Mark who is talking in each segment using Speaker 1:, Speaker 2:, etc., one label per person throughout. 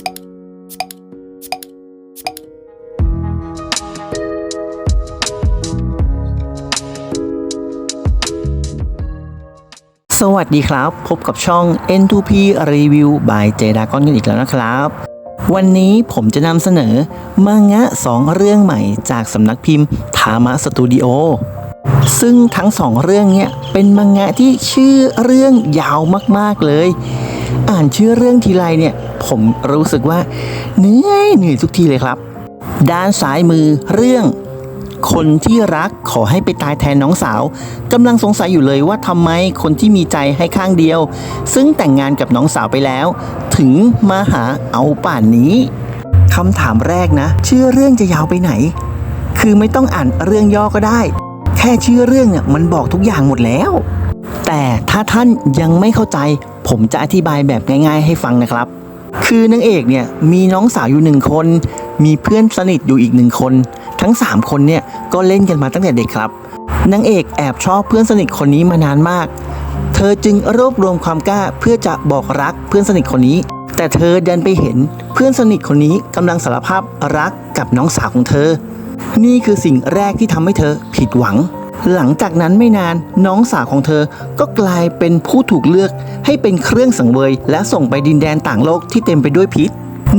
Speaker 1: สวัสดีครับ พบกับช่อง N2P Review by j d a g o n กันอีกแล้วนะครับ วันนี้ผมจะนำเสนอ มังงะสองเรื่องใหม่จากสำนักพิมพ์ทามะสตูดิโอซึ่งทั้งสองเรื่องเนี้ยเป็นมังงะที่ชื่อเรื่องยาวมากๆเลย อ่านชื่อเรื่องทีไรเนี่ย ผมรู้สึกว่าเหนื่อยเหนื่อยทุกทีเลยครับ ด้านซ้ายมือเรื่อง คนที่รักขอให้ไปตายแทนน้องสาวกำลังสงสัยอยู่เลยว่าทำไมคนที่มีใจให้ข้างเดียว ซึ่งแต่งงานกับน้องสาวไปแล้ว ถึงมาหาเอาป่านนี้คำถามแรกนะ ชื่อเรื่องจะยาวไปไหน คือไม่ต้องอ่านเรื่องย่อก็ได้ แค่ชื่อเรื่องเนี่ยมันบอกทุกอย่างหมดแล้ว แต่ถ้าท่านยังไม่เข้าใจ ผมจะอธิบายแบบง่าย ๆ ให้ฟังนะครับ คือนางเอกเนี่ยมีน้องสาวอยู่หนึ่งคน มีเพื่อนสนิทอยู่อีกหนึ่งคน ทั้ง 3 คนเนี่ยก็เล่นกันมาตั้งแต่เด็กครับนางเอกแอบชอบเพื่อนสนิทคนนี้มานานมาก เธอจึงรวบรวมความกล้าเพื่อจะบอกรักเพื่อนสนิทคนนี้ แต่เธอดันไปเห็นเพื่อนสนิทคนนี้กำลังสารภาพรักกับน้องสาวของเธอ นี่คือสิ่งแรกที่ทำให้เธอผิดหวัง หลังจากนั้นไม่นานน้องสาวของเธอก็กลายเป็นผู้ถูกเลือกให้เป็นเครื่องสังเวย และส่งไปดินแดนต่างโลกที่เต็มไปด้วยพิษ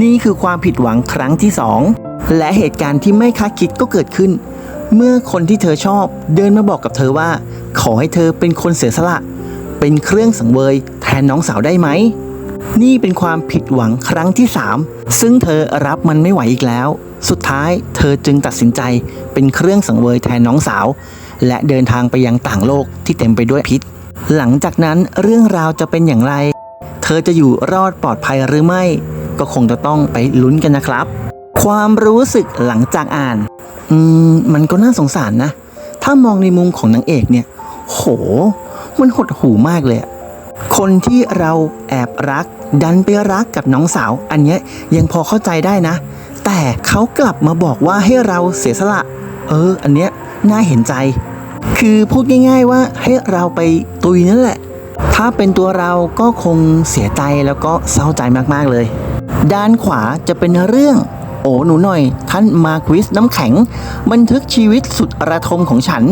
Speaker 1: นี่คือความผิดหวังครั้งที่สองและเหตุการณ์ที่ไม่คาดคิดก็เกิดขึ้น เมื่อคนที่เธอชอบเดินมาบอกกับเธอว่า ขอให้เธอเป็นคนเสียสละ เป็นเครื่องสังเวย แทนน้องสาวได้ไหม นี่เป็นความผิดหวังครั้งที่ 3 ซึ่งเธอรับมันไม่ไหวอีกแล้ว สุดท้ายเธอจึงตัดสินใจเป็นเครื่องสังเวยแทนน้องสาว และเดินทางไปยังต่างโลกที่เต็มไปด้วยพิษ หลังจากนั้นเรื่องราวจะเป็นอย่างไร เธอจะอยู่รอดปลอดภัยหรือไม่ ก็คงจะต้องไปลุ้นกันนะครับ ความรู้สึกหลังจากอ่าน อืมมันก็น่าสงสารนะ ถ้ามองในมุมของนางเอกเนี่ย โห มันหดหูมากเลยคนที่เราแอบรัก ดันไปรักกับน้องสาว อันเนี้ยยังพอเข้าใจได้นะ แต่เขากลับมาบอกว่าให้เราเสียสละ เออ อันเนี้ยน่าเห็นใจ คือพูดง่าย ๆว่าให้เราไปตุยนั่นแหละ ถ้าเป็นตัวเราก็คงเสียใจแล้วก็เศร้าใจมากๆเลย ด้านขวาจะเป็นเรื่อง โอ้หนูหน่อย ท่านมาควิสน้ำแข็ง บันทึกชีวิตสุดระทมของฉัน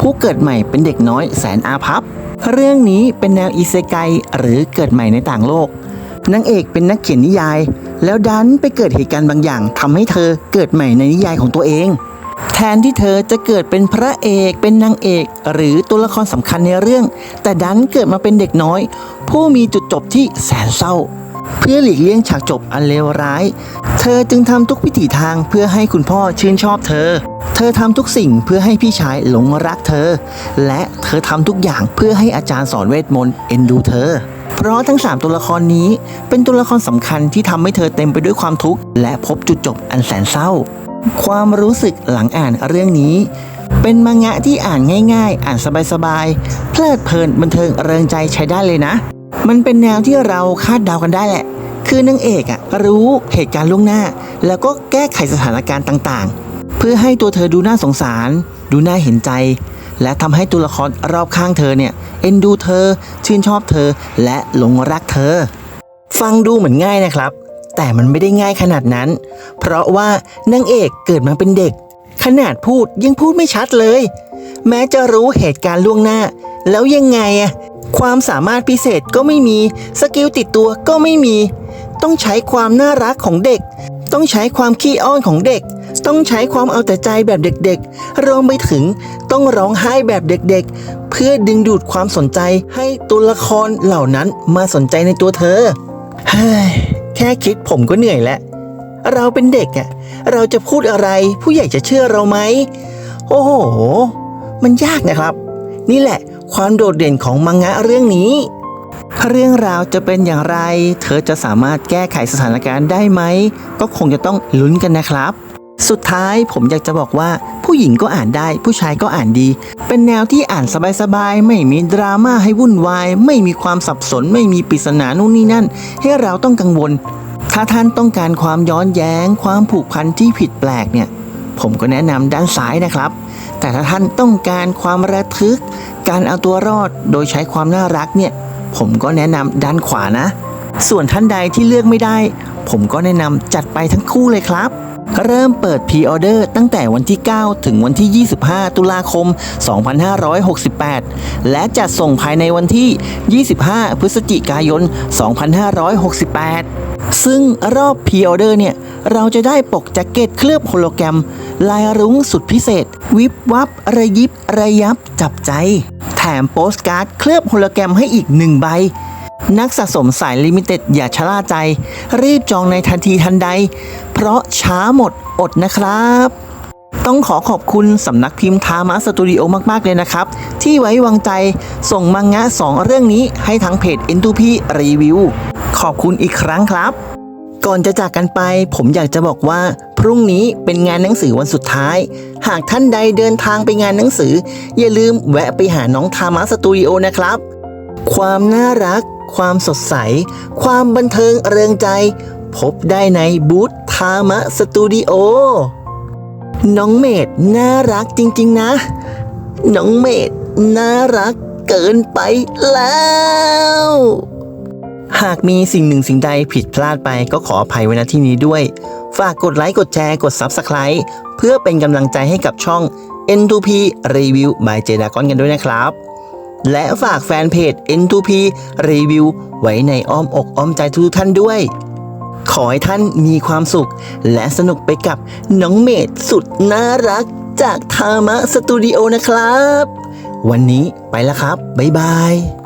Speaker 1: ผู้เกิดใหม่เป็นเด็กน้อยแสนอาภัพ เรื่องนี้เป็นแนวอิเซไกหรือเกิดใหม่ในต่างโลกนางเอกเป็นนักเขียนนิยาย แล้วดันไปเกิดเหตุการณ์บางอย่างทำให้เธอเกิดใหม่ในนิยายของตัวเอง แทนที่เธอจะเกิดเป็นพระเอกเป็นนางเอก หรือตัวละครสำคัญในเรื่อง แต่ดันเกิดมาเป็นเด็กน้อย ผู้มีจุดจบที่แสนเศร้า เพื่อหลีกเลี่ยงฉากจบอันเลวร้าย เธอจึงทำทุกวิถีทางเพื่อให้คุณพ่อชื่นชอบเธอ เธอทำทุกสิ่งเพื่อให้พี่ชายหลงรักเธอ และเธอทำทุกอย่างเพื่อให้อาจารย์สอนเวทมนต์เอ็นดูเธอเพราะทั้ง 3 ตัวละครนี้เป็นตัวละครสำคัญที่ทำให้เธอเต็มไปด้วยความทุกข์ และพบจุดจบอันแสนเศร้า ความรู้สึกหลังอ่านเรื่องนี้ เป็นมังงะที่อ่านง่าย ๆ อ่านสบายๆเพลิดเพลินบันเทิงเริงใจใช้ได้เลยนะ มันเป็นแนวที่เราคาดเดากันได้แหละ คือนางเอกอะรู้เหตุการณ์ล่วงหน้า แล้วก็แก้ไขสถานการณ์ต่างๆ เพื่อให้ตัวเธอดูน่าสงสาร ดูน่าเห็นใจ และทำให้ตัวละครรอบข้างเธอเนี่ยเอ็นดูเธอ ชื่นชอบเธอและหลงรักเธอ ฟังดูเหมือนง่ายนะครับ แต่มันไม่ได้ง่ายขนาดนั้น เพราะว่านางเอกเกิดมาเป็นเด็ก ขนาดพูดยังพูดไม่ชัดเลย แม้จะรู้เหตุการณ์ล่วงหน้า แล้วยังไงอะความสามารถพิเศษก็ไม่มี สกิลติดตัวก็ไม่มี ต้องใช้ความน่ารักของเด็ก ต้องใช้ความขี้อ้อนของเด็ก ต้องใช้ความเอาแต่ใจแบบเด็กๆ รวมไปถึงต้องร้องไห้แบบเด็กๆ เพื่อดึงดูดความสนใจให้ตัวละครเหล่านั้นมาสนใจในตัวเธอ เฮ้ย ค่คิดผมก็เหนื่อยแล้ว เราเป็นเด็กอะเราจะพูดอะไร ผู้ใหญ่จะเชื่อเราไหม โอ้โห มันยากนะครับ นี่แหละ ความโดดเด่นของมังงะเรื่องนี้เรื่องราวจะเป็นอย่างไร เธอจะสามารถแก้ไขสถานการณ์ได้ไหม ก็คงจะต้องลุ้นกันนะครับ สุดท้ายผมอยากจะบอกว่าผู้หญิงก็อ่านได้ ผู้ชายก็อ่านดี เป็นแนวที่อ่านสบายๆ ไม่มีดราม่าให้วุ่นวาย ไม่มีความสับสน ไม่มีปริศนานู่นนี่นั่น ให้เราต้องกังวล ถ้าท่านต้องการความย้อนแย้ง ความผูกพันที่ผิดแปลกเนี่ย ผมก็แนะนำด้านซ้ายนะครับ แต่ถ้าท่านต้องการความระทึก การเอาตัวรอดโดยใช้ความน่ารักเนี่ย ผมก็แนะนำด้านขวานะ ส่วนท่านใดที่เลือกไม่ได้ ผมก็แนะนำจัดไปทั้งคู่เลยครับ เริ่มเปิดพรีออเดอร์ตั้งแต่วันที่ 9 ถึงวันที่ 25 ตุลาคม 2568 และจัดส่งภายในวันที่ 25 พฤศจิกายน 2568 ซึ่งรอบพรีออเดอร์เนี่ย เราจะได้ปกแจ็คเก็ตเคลือบโฮโลแกรม ลายรุ้งสุดพิเศษ วิบวับ ระยิบ ระยับจับใจ แถมโปสการ์ดเคลือบโฮโลแกรมให้อีกหนึ่งใบ นักสะสมสายลิมิเต็ดอย่าชะล่าใจ รีบจองในทันทีทันใด เพราะช้าหมดอดนะครับ ต้องขอขอบคุณสำนักพิมพ์ทามาสตูดิโอมาก ๆ เลยนะครับ ที่ไว้วางใจส่งมังงะสองเรื่องนี้ให้ทั้งเพจ n 2 p รีวิวขอบคุณอีกครั้งครับก่อนจะจากกันไปผมอยากจะบอกว่า พรุ่งนี้เป็นงานหนังสือวันสุดท้าย หากท่านใดเดินทางไปงานหนังสือ อย่าลืมแวะไปหาน้องทามาสตูดิโอนะครับ ความน่ารัก ความสดใส ความบันเทิงเริงใจ พบได้ในบูธทามะสตูดิโอ น้องเมดน่ารักจริง ๆ นะ น้องเมดน่ารักเกินไปแล้ว หากมีสิ่งหนึ่งสิ่งใดผิดพลาดไปก็ขออภัยไว้ณที่นี้ด้วย ฝากกดไลค์ กดแชร์ กด Subscribe เพื่อเป็นกำลังใจให้กับช่อง N2P Review by j d a g o n กันด้วยนะครับ และฝากแฟนเพจ N2P Review ไว้ในอ้อมอกอ้อมใจทุกท่านด้วย ขอให้ท่านมีความสุข และสนุกไปกับน้องเมดสุดน่ารักจากทามะสตูดิโอนะครับ วันนี้ไปแล้วครับ บ๊ายบาย